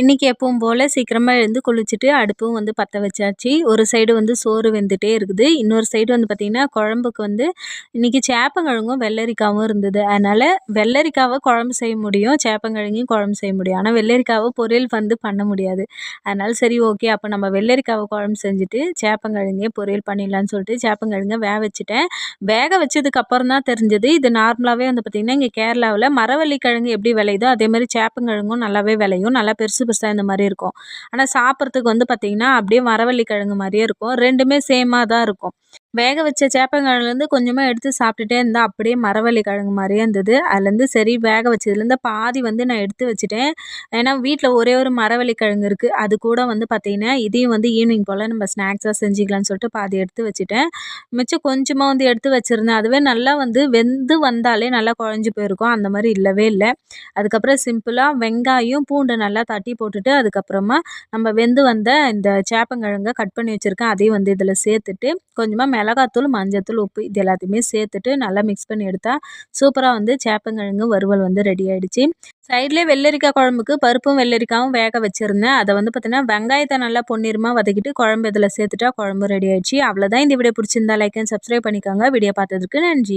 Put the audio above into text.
இன்றைக்கி எப்பவும் போல் சீக்கிரமாக எழுந்து குளிச்சுட்டு அடுப்பும் வந்து பற்ற வச்சாச்சு. ஒரு சைடு வந்து சோறு வெந்துகிட்டே இருக்குது. இன்னொரு சைடு வந்து பார்த்திங்கன்னா குழம்புக்கு வந்து இன்றைக்கி சேப்பங்கிழங்கும் வெள்ளரிக்காவும் இருந்தது. அதனால் வெள்ளரிக்காவை குழம்பு செய்ய முடியும் சேப்பங்கிழங்கையும் குழம்பு செய்ய முடியும். ஆனால் வெள்ளரிக்காவை பொரியல் வந்து பண்ண முடியாது. அதனால் சரி ஓகே அப்போ நம்ம வெள்ளரிக்காவை குழம்பு செஞ்சுட்டு சேப்பங்கிழங்கே பொரியல் பண்ணிடலான்னு சொல்லிட்டு சேப்பங்கிழங்க வேக வச்சுட்டேன். வேக வச்சதுக்கப்புறம் தான் தெரிஞ்சது இது நார்மலாகவே வந்து பார்த்திங்கன்னா இங்கே கேரளாவில் மரவள்ளி கிழங்கு எப்படி விளையுதோ அதே மாதிரி சேப்பங்கிழங்கும் நல்லாவே விளையும். நல்லா பெருசு பெருசாக இந்த மாதிரி இருக்கும். ஆனால் சாப்பிட்றதுக்கு வந்து பார்த்திங்கன்னா அப்படியே மரவள்ளி கிழங்கு மாதிரியே இருக்கும். ரெண்டுமே சேமாக தான் இருக்கும். வேக வச்ச சேப்பங்கிழங்குலேருந்து கொஞ்சமாக எடுத்து சாப்பிட்டுட்டே இருந்தால் அப்படியே மரவள்ளி கிழங்கு மாதிரியே இருந்தது. அதுலேருந்து சரி வேக வச்சதுலேருந்து பாதி வந்து நான் எடுத்து வச்சுட்டேன். ஏன்னா வீட்டில் ஒரே ஒரு மரவள்ளி கிழங்கு இருக்குது அது கூட வந்து பார்த்திங்கன்னா இதையும் வந்து ஈவினிங் போல் நம்ம ஸ்நாக்ஸாக செஞ்சுக்கலாம்னு சொல்லிட்டு பாதி எடுத்து வச்சுட்டேன். மிச்சம் கொஞ்சமாக வந்து எடுத்து வச்சுருந்தேன். அதுவே நல்லா வந்து வெந்து வந்தாலே நல்லா குழஞ்சி போயிருக்கும். அந்த மாதிரி இல்லவே இல்லை. அதுக்கப்புறம் சிம்பிளாக வெங்காயம் பூண்டு நல்லா தட்டி போட்டுட்டு அதுக்கப்புறமா நம்ம வெந்து வந்த இந்த சேப்பங்கிழங்கை கட் பண்ணி வச்சுருக்கேன். அதையும் வந்து இதில் சேர்த்துட்டு கொஞ்சமாக மிளகாத்தூள் மஞ்சத்தூள் உப்பு இது எல்லாத்தையுமே சேர்த்துட்டு நல்லா மிக்ஸ் பண்ணி எடுத்தால் சூப்பராக வந்து சேப்பங்கிழங்கு வறுவல் வந்து ரெடி ஆகிடுச்சு சைட்லேயே வெள்ளரிக்காய் குழம்புக்கு பருப்பும் வெள்ளரிக்காவும் வேக வச்சுருந்தேன். அதை வந்து பார்த்திங்கன்னா வெங்காயத்தை நல்லா பொன்னிறமாக வதக்கிட்டு குழம்பு இதில் சேர்த்துட்டா குழம்பு ரெடி ஆகிடுச்சு அவ்வளோதான் இந்த வீடியோ பிடிச்சிருந்தா லைக் அண்ட் சப்ஸ்கிரைப் பண்ணிக்கோங்க. வீடியோ பார்த்ததுக்கு நன்றி.